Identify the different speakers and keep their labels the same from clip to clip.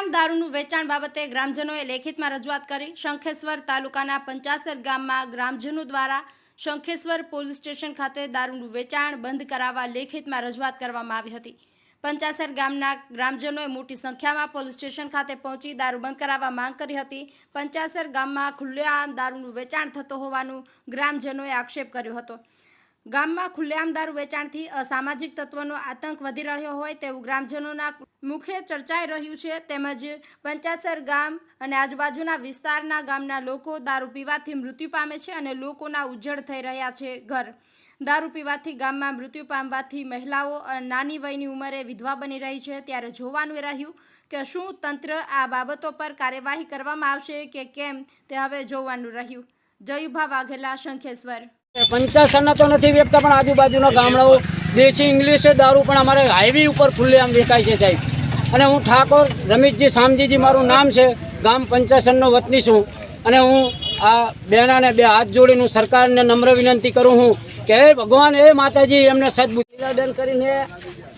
Speaker 1: ખુલ્લેઆમ દારૂનું વેચાણ બાબતે ગ્રામજનોએ લેખિતમાં રજૂઆત કરી. શંખેશ્વર તાલુકાના પંચાસર ગામમાં ગ્રામજનો દ્વારા શંખેશ્વર પોલીસ સ્ટેશન ખાતે દારૂનું વેચાણ બંધ કરાવવા લેખિતમાં રજૂઆત કરવામાં આવી હતી. પંચાસર ગામના ગ્રામજનોએ મોટી સંખ્યામાં પોલીસ સ્ટેશન ખાતે પહોંચી દારૂ બંધ કરાવવા માંગ કરી હતી. પંચાસર ગામમાં ખુલ્લેઆમ દારૂનું વેચાણ થતો હોવાનું ગ્રામજનોએ આક્ષેપ કર્યો હતો. ગામમાં ખુલ્લેઆમ દારૂ વેચાણથી અસામાજિક તત્વોનો આતંક વધી રહ્યો હોય તેવું ગ્રામજનોના મુખે ચર્ચાઈ રહ્યું છે. તેમજ પંચાસર ગામ અને આજુબાજુના વિસ્તારના ગામના લોકો દારૂ પીવાથી મૃત્યુ પામે છે અને લોકોના ઉજ્જડ થઈ રહ્યા છે ઘર. દારૂ પીવાથી ગામમાં મૃત્યુ પામવાથી મહિલાઓ નાની વયની ઉંમરે વિધવા બની રહી છે. ત્યારે જોવાનું રહ્યું કે શું તંત્ર આ બાબતો પર કાર્યવાહી કરવામાં આવશે કે કેમ તે હવે જોવાનું રહ્યું. જયુભા વાઘેલા, શંખેશ્વર.
Speaker 2: પંચાસરના તો નથી વેચતા, પણ આજુબાજુના ગામડાઓ, દેશી ઇંગ્લિશ દારૂ પણ અમારે હાઈવે ઉપર ખુલ્લેઆમ વેચાય છે સાહેબ. અને હું ઠાકોર રમેશજી શામજીજી મારું નામ છે, ગામ પંચાસનનો વતની છું. અને હું આ બહેનાને બે હાથ જોડીને સરકારને નમ્ર વિનંતી કરું હું કે ભગવાન એ માતાજી એમને સદબુદ્ધિ
Speaker 3: દંડ કરીને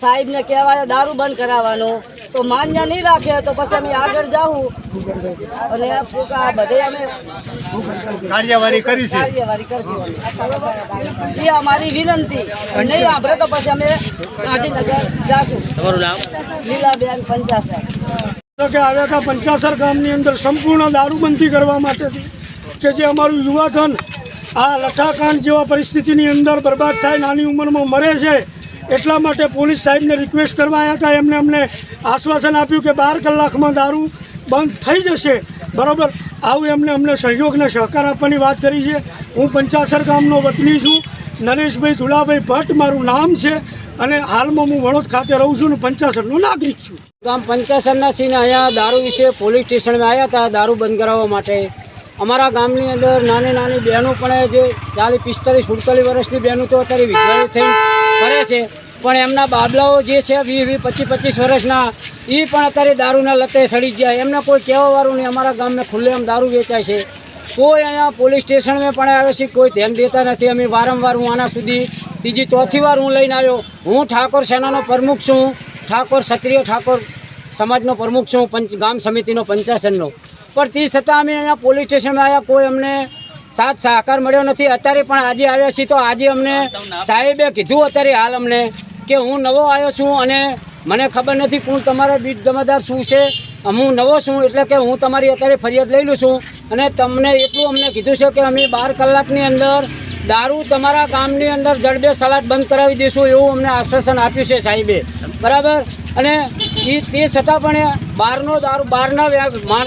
Speaker 3: સાહેબને કહેવાય દારૂ બંધ કરાવવાનો. તો માન્ય નહીં રાખે તો પછી અમે આગળ જાઉં. અને આ બધે અમે
Speaker 4: કાર્યવાહી કરીશું
Speaker 3: કાર્યવાહી કરશું એ અમારી વિનંતી. નહીં આપણે તો પછી અમે ગાંધીનગર જાશું.
Speaker 2: તમારું નામ?
Speaker 3: લીલાબેન પંચાસર.
Speaker 5: તો કે આવ્યા હતા પંચાસર ગામની અંદર સંપૂર્ણ દારૂબંધી કરવા માટેથી કે જે અમારું યુવાધન આ લઠ્ઠાકાંડ જેવા પરિસ્થિતિની અંદર બરબાદ થાય, નાની ઉંમરમાં મરે છે, એટલા માટે પોલીસ સાહેબને રિક્વેસ્ટ કરવા આવ્યા હતા. એમને અમને આશ્વાસન આપ્યું કે બાર કલાકમાં દારૂ બંધ થઈ જશે. બરાબર? આવું એમને અમને સહયોગને સહકાર આપવાની વાત કરી છે. હું પંચાસર ગામનો વતની છું. નરેશભાઈ ધુલાભાઈ ભટ્ટ મારું નામ છે અને હાલમાં હું વડોદ ખાતે રહું છું અને પંચાસરનો નાગરિક છું.
Speaker 2: ગામ પંચાસરના સિંહ અહીંયા દારૂ વિશે પોલીસ સ્ટેશનમાં આવ્યા હતા. દારૂ બંધ કરાવવા માટે અમારા ગામની અંદર નાની નાની બહેનો પણ જે ચાલીસ, પિસ્તાલીસ, સુડતાલીસ વર્ષની બહેનો તો અત્યારે વિધવાઓ થઈને ફરે છે. પણ એમના બાબલાઓ જે છે, વીસ વીસ, પચીસ પચીસ વર્ષના એ પણ અત્યારે દારૂના લતે સડી જાય એમને કોઈ કહેવાવાળું નહીં. અમારા ગામમાં ખુલ્લેઆમ દારૂ વેચાય છે. કોઈ અહીંયા પોલીસ સ્ટેશનમાં પણ આવે છે. કોઈ ધ્યાન દેતા નથી. અમે વારંવાર હું આના સુધી ત્રીજી, ચોથી વાર હું લઈને આવ્યો. હું ઠાકોર સેનાનો પ્રમુખ છું. ઠાકોર, ક્ષત્રિય ઠાકોર સમાજનો પ્રમુખ છું, પંચ, ગામ સમિતિનો, પંચાસનનો. પણ તે છતાં અમે અહીંયા પોલીસ સ્ટેશનમાં આવ્યા કોઈ અમને સાથ સહકાર મળ્યો નથી. અત્યારે પણ આજે આવ્યા છીએ તો આજે અમને સાહેબે કીધું અત્યારે હાલ અમને કે હું નવો આવ્યો છું અને મને ખબર નથી કોણ તમારા બીજ જમાદાર શું છે. હું નવો છું એટલે કે હું તમારી અત્યારે ફરિયાદ લઈ લઉં છું. અને તમને એટલું અમને કીધું છે કે અમે બાર કલાકની અંદર દારૂ તમારા ગામની અંદર જડબે સલાડ બંધ કરાવી દઈશું એવું અમને આશ્વાસન આપ્યું છે સાહેબે. બરાબર? અને એ તે છતાં પણ બહારનો દારૂ બહારના માણસો